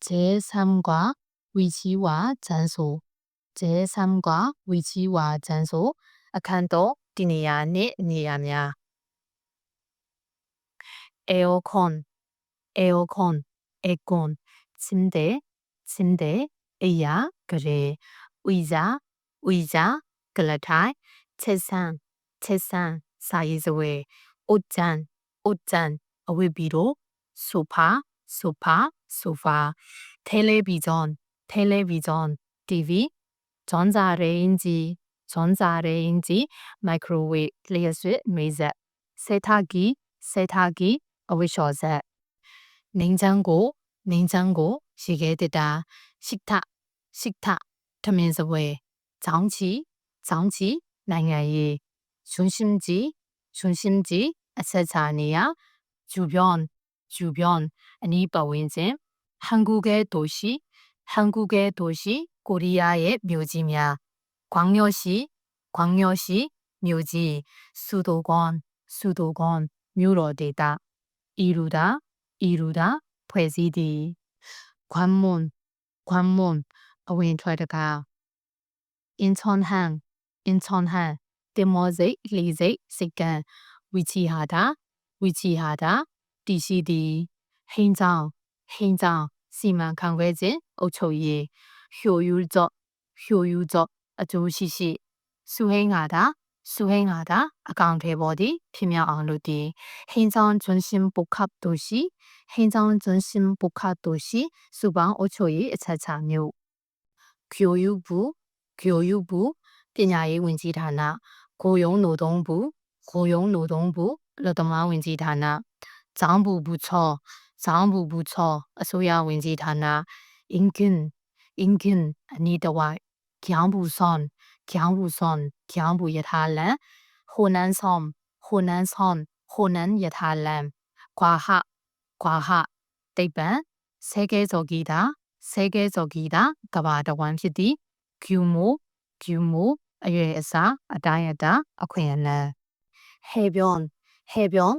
제3과 위치와 장소. 제3과 위치와 장소. 아칸도 디니아 니 니아냐. 에어컨 에어컨 에콘 침대 침대 에야 그래. 의자 의자 글라타이. 책상 책상 사이즈웨 옷잔 옷잔. 아, 어웨비로 소파 sofa, sofa, television, television, TV, 전자레인 지, 전자레인 지, microwave, 레이어 스, 레이 저, 세탁 기, 세탁 기, 어위셔 셋, 냉장 고, 냉장 고, 시계대 다, 식 탁, 식 탁, 터면서 웨, 정 치, 정 치, 나야 이, 중심 지, 중심 지, 아세차니 아, 주 변, 주변, 아니 바 윈젠, 한국의 도시, 한국의 도시, 코리아의 묘지며, 광역시, 광역시, 묘지, 수도권, 수도권, 묘로되다, 이루다, 이루다, 프레지디, 관문, 관문, 윈트가 인천항, 인천항, 데모제, 리제, 시간, 위치하다, 위치하다, တည်ရှိသည်ဟင်းကြောင့်ဟင်းကြောင့်စီမံခန့်ခွဲခြင်းအုပ်ချုပ်ရေးဟျိုယူဇော့ဟျိုယူဇော့အကျိုးရှိရှိစုဟင်းငါတာစုဟင်းငါတာအကောင့်ထဲပေါ်သည်ဖြစ်မြောက်အောင်လုပ်သည်ဟင်းကြောင့်ဂျွန်ရှင်ပုခတ်တို့ရှိဟင်းကြောင့်ဂျွန်ရှင်ပုခတ်တို့ရှိစုပေါင်းအုပ်ချုပ်ရေးအချက်အချာမျိုးဂျိုယူဘူးဂျိုယူဘူးပညာရေးဝန်ကြီးဌာနကိုယုံနိုတုံးဘူးကိုယုံနိုတုံးဘူးလောတမဝန်ကြီးဌာန ဇောင်းဘူဘူချောဇောင်းဘူဘူချောအစိုးရဝန်ကြီးဌာနအင်ကင်အင်ကင်အနီတဝိုက်ကျောင်းဘူဆွန်ကျောင်းဘူဆွန်ကျောင်းဘူယထာလန်ဟိုနန်ဆောင်ဟိုနန်ဆောင်ဟိုနန်ယထာလန်ကွာဟကွာဟတိတ်ပန်ဆဲကဲဇော်ဂီတာဆဲကဲဇော်ဂီတာကဘာတဝမ်းဖြစ်သည်ဂူမိုဂူမိုအရွယ်အစားအတိုင်းအတာအခွင့်အလမ်းဟေဘျွန်ဟေဘျွန်